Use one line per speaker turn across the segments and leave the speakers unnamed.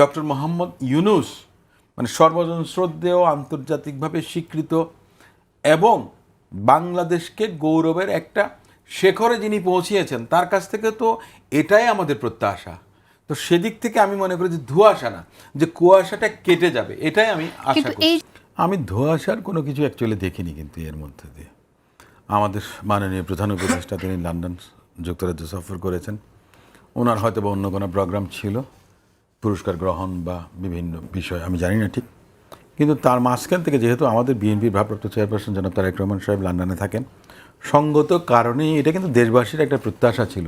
Doctor Mohammad Yunus মানে সর্বজন শ্রদ্ধেয় আন্তর্জাতিকভাবে স্বীকৃত এবং বাংলাদেশকে গৌরবের একটা শেখরে যিনি পৌঁছিয়েছেন তার কাছ থেকে তো এটাই আমাদের প্রত্যাশা। তো সেদিক থেকে আমি মনে করি যে ধোঁয়াশা না যে কুয়াশাটা কেটে যাবে এটাই আমি আশা করি আমি ধোঁয়াশার কোনো কিছু অ্যাকচুয়ালি দেখিনি কিন্তু এর মধ্যে দিয়ে। আমাদের মাননীয় প্রধান উপদেষ্টা তিনি লন্ডন যুক্তরাজ্য সফর করেছেন। ওনার হয়তো বা অন্য কোনো প্রোগ্রাম ছিল। পুরস্কার গ্রহণ বা বিভিন্ন বিষয়, আমি জানি না ঠিক। কিন্তু তার মাঝখান থেকে যেহেতু আমাদের বিএনপির ভারপ্রাপ্ত চেয়ারপারসন জনাব তারেক রহমান সাহেব লন্ডনে থাকেন, সঙ্গত কারণে এটা কিন্তু দেশবাসীর একটা প্রত্যাশা ছিল।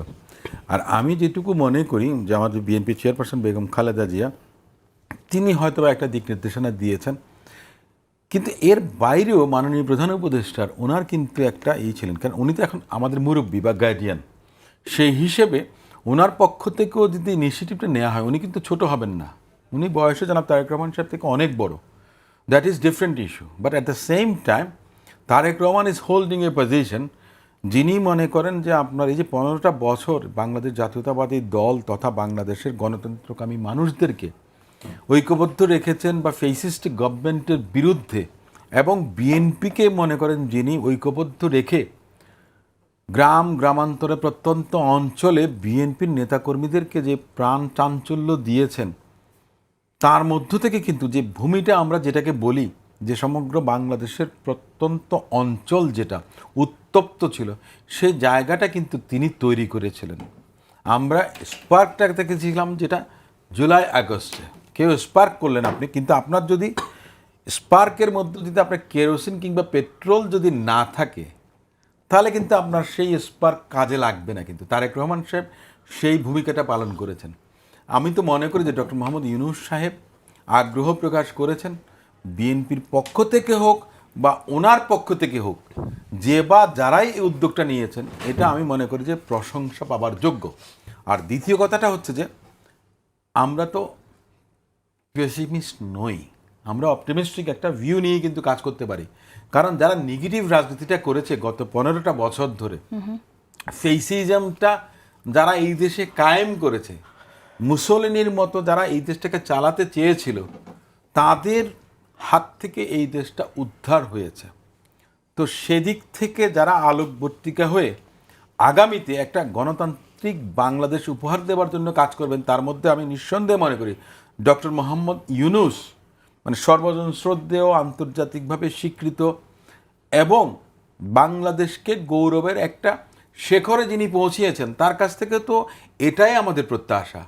আর আমি যেটুকু মনে করি যে আমাদের বিএনপি চেয়ারপারসন বেগম খালেদা জিয়া, তিনি হয়তো একটা দিক নির্দেশনা দিয়েছেন, কিন্তু এর বাইরেও মাননীয় প্রধান উপদেষ্টার, ওনার কিন্তু একটা ই ছিলেন। কারণ উনি তো এখন আমাদের মুরব্বী বা গার্ডিয়ান সেই হিসেবে ওনার পক্ষ থেকেও যদি ইনিশিয়েটিভটা নেওয়া হয়, উনি কিন্তু ছোট হবেন না। উনি বয়সে জানাব তারেক রহমান সাহেব থেকে অনেক বড়। That is different issue but at the same time Tarique Rahman is holding a position যিনি মনে করেন যে আপনার এই যে পনেরোটা বছর বাংলাদেশ জাতীয়তাবাদী দল তথা বাংলাদেশের গণতন্ত্রকামী মানুষদেরকে ঐক্যবদ্ধ রেখেছেন বা ফেসিস্টিক গভর্নমেন্টের বিরুদ্ধে এবং বিএনপিকে মনে করেন যিনি ঐক্যবদ্ধ রেখে গ্রাম, গ্রামান্তরে প্রত্যন্ত অঞ্চলে বিএনপির নেতাকর্মীদেরকে যে প্রাণ চাঞ্চল্য দিয়েছেন, তার মধ্য থেকে কিন্তু যে ভূমিটা আমরা যেটাকে বলি, যে সমগ্র বাংলাদেশের প্রত্যন্ত অঞ্চল যেটা উত্তপ্ত ছিল সেই জায়গাটা কিন্তু তিনি তৈরি করেছিলেন। আমরা স্পার্কটা দেখেছিলাম যেটা জুলাই আগস্টে। কেউ স্পার্ক করলেন আপনি, কিন্তু আপনার যদি স্পার্কের মধ্যে যদি আপনার কেরোসিন কিংবা পেট্রোল যদি না থাকে তাহলে কিন্তু আপনার সেই স্পার্ক কাজে লাগবে না কিন্তু। তারেক রহমান সাহেব সেই ভূমিকাটা পালন করেছেন। আমি তো মনে করি যে ডক্টর মোহাম্মদ ইউনুস সাহেব আগ্রহ প্রকাশ করেছেন, বিএনপির পক্ষ থেকে হোক বা ওনার পক্ষ থেকে হোক, যে বা যারাই এই উদ্যোগটা নিয়েছেন, এটা আমি মনে করি যে প্রশংসা পাবার যোগ্য। আর দ্বিতীয় কথাটা হচ্ছে যে, আমরা তো পেসিমিস্ট নই। আমরা অপটিমিস্টিক একটা ভিউ নিয়ে কিন্তু কাজ করতে পারি। কারণ যারা নেগেটিভ রাজনীতিটা করেছে গত পনেরোটা বছর ধরে, ফেসিজমটা যারা এই দেশে কায়েম করেছে মুসলিনীর মতো যারা এই দেশটাকে চালাতে চেয়েছিল, তাদের হাত থেকে এই দেশটা উদ্ধার হয়েছে। তো সেদিক থেকে যারা আলোকবর্তিকা হয়ে আগামীতে একটা গণতান্ত্রিক বাংলাদেশ উপহার দেওয়ার জন্য কাজ করবেন, তার মধ্যে আমি নিঃসন্দেহে মনে করি ডক্টর মোহাম্মদ ইউনুস মানে সর্বজন শ্রদ্ধেয়, আন্তর্জাতিকভাবে স্বীকৃত এবং বাংলাদেশকে গৌরবের একটা শেখরে যিনি পৌঁছিয়েছেন, তার কাছ থেকে তো এটাই আমাদের প্রত্যাশা।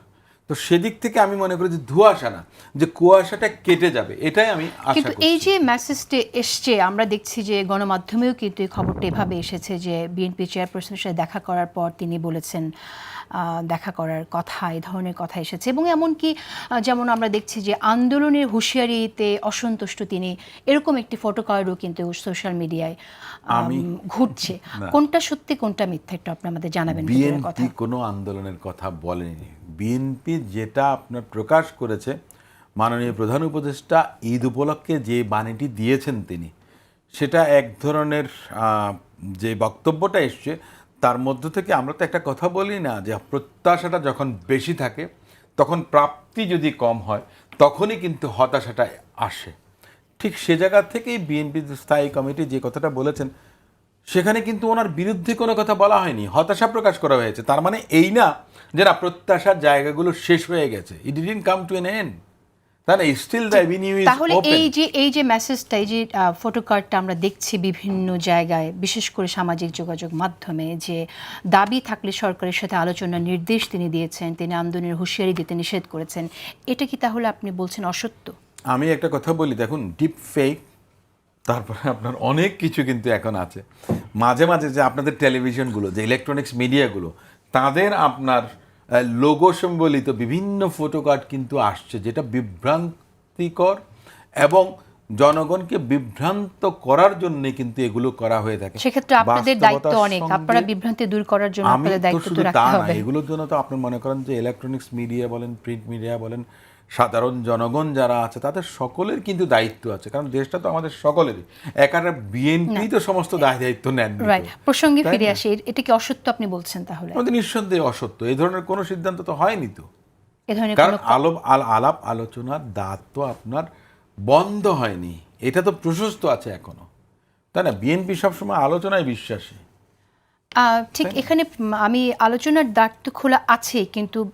তো সেদিক থেকে আমি মনে করি যে ধোঁয়াশা না যে কুয়াশাটা কেটে যাবে এটাই আমি আশা
কিন্তু এই যে মেসেজটি এসছে আমরা দেখছি যে গণমাধ্যমেও কিন্তু এই খবরটা এভাবে এসেছে যে বিএনপি চেয়ারপারসনের সাথে দেখা করার পর তিনি বলেছেন দেখা করার কথা এই ধরনের কথা এসেছে। এবং এমনকি যেমন আমরা দেখছি যে আন্দোলনের হুঁশিয়ারিতে অসন্তুষ্ট তিনি এরকম একটি ফটোকার্ডও কিন্তু সোশ্যাল মিডিয়ায়
আমি-
ঘুরছে। কোনটা সত্যি কোনটা মিথ্যা একটু আপনি আমাদের জানাবেন
বিএনপি কোনো আন্দোলনের কথা বলেনি। বিএনপি যেটা আপনার প্রকাশ করেছে, মাননীয় প্রধান উপদেষ্টা ঈদ উপলক্ষে যে বাণীটি দিয়েছেন তিনি, সেটা এক ধরনের যে বক্তব্যটা এসছে, তার মধ্য থেকে আমরা তো একটা কথা বলি না যে প্রত্যাশাটা যখন বেশি থাকে, তখন প্রাপ্তি যদি কম হয়, তখনই কিন্তু হতাশাটা আসে। ঠিক সে জায়গা থেকেই বিএনপি স্থায়ী কমিটি যে কথাটা বলেছেন সেখানে কিন্তু ওনার বিরুদ্ধে কোনো কথা বলা হয়নি হতাশা প্রকাশ করা হয়েছে। তার মানে এই না যে না প্রত্যাশার জায়গাগুলো শেষ হয়ে গেছে। It didn't come to an end তাহলে স্টিল দ্য এভিনিউ ইজ
তাহলে এই যে এই যে মেসেজটা এই যে ফটোকার্ডটা আমরা দেখছি বিভিন্ন জায়গায় বিশেষ করে সামাজিক যোগাযোগ মাধ্যমে যে দাবি থাকলে সরকারের সাথে আলোচনার নির্দেশ তিনি দিয়েছেন তিনি আন্দোলনের হুঁশিয়ারি দিতে নিষেধ করেছেন এটা কি তাহলে আপনি বলছেন অসত্য?
আমি একটা কথা বলি দেখুন ডিপ ফেক তারপরে আপনার অনেক কিছু কিন্তু এখন আছে। মাঝে মাঝে যে আপনাদের টেলিভিশনগুলো যে ইলেকট্রনিক্স মিডিয়াগুলো তাদের আপনার লোগো সম্বলিত বিভিন্ন ফটোকার্ড কিন্তু আসছে যেটা বিভ্রান্তিকর এবং জনগণকে বিভ্রান্ত করার জন্য কিন্তু এগুলো করা হয়ে থাকে।
সেক্ষেত্রে আপনাদের দায়িত্ব অনেক। আপনারা বিভ্রান্তি দূর করার জন্য আপনাদের দায়িত্ব তো রাখতে হবে।
এগুলোর জন্য তো আপনি মনে করেন যে ইলেকট্রনিক্স মিডিয়া বলেন প্রিন্ট মিডিয়া বলেন সাধারণ জনগণ যারা আছে তাদের সকলের কিন্তু দায়িত্ব আছে। কারণ দেশটা তো আমাদের সকলেরই। একাটা বিএনপি তো সমস্ত দায় দায়িত্ব নেন
প্রসঙ্গে ফিরে আসি। এটা কি অসত্য আপনি বলছেন তাহলে?
আমাদের নিঃসন্দেহে অসত্য। এই ধরনের কোনো সিদ্ধান্ত তো হয়নি তো। কারণ আলোপ আল- আলাপ আলোচনার দাঁত তো আপনার বন্ধ হয়নি। এটা তো প্রশস্ত আছে এখনও। তাই না? বিএনপি সবসময় আলোচনায় বিশ্বাসী।
আহ, ঠিক এখানে আমি আলোচনার দ্বার তো খোলা আছে কিন্তু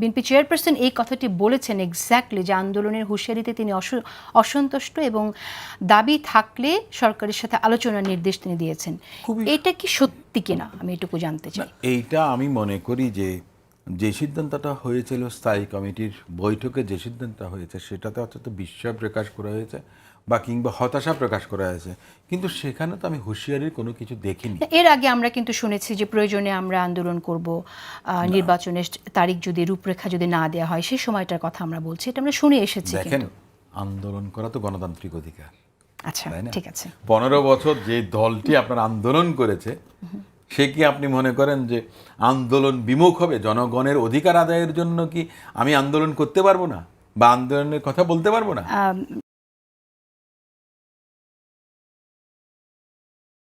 বিএনপি চেয়ারপারসন এই কথাটি বলেছেন এক্স্যাক্টলি যে আন্দোলনের হুঁশিয়ারিতে তিনি অস- অসন্তুষ্ট এবং দাবি থাকলে সরকারের সাথে আলোচনার নির্দেশ তিনি দিয়েছেন। এটা কি সত্যি কিনা? আমি এটুকু জানতে চাই।
এইটা আমি মনে করি যে সিদ্ধান্তটা হয়েছিল স্থায়ী কমিটির বৈঠকে যে সিদ্ধান্ত হয়েছে সেটাতে অন্তত বিস্ময় প্রকাশ করা হয়েছে বা কিংবা হতাশা প্রকাশ করা হয়েছে। কিন্তু সেখানে তো আমি হুঁশিয়ারির কোনো কিছু দেখিনি।
এর আগে আমরা কিন্তু শুনেছি যে প্রয়োজনে আমরা আন্দোলন করব নির্বাচনের তারিখ যদি রূপরেখা যদি না দেওয়া হয় সেই সময়টার কথা আমরা বলছি এটা আমরা শুনে এসেছি
দেখেন আন্দোলন করা তো গণতান্ত্রিক অধিকার
আচ্ছা ঠিক আছে।
পনেরো বছর যে দলটি আপনার আন্দোলন করেছে সে কি আপনি মনে করেন যে আন্দোলন বিমুখ হবে? জনগণের অধিকার আদায়ের জন্য কি আমি আন্দোলন করতে পারব না? বা আন্দোলনের কথা বলতে পারব না?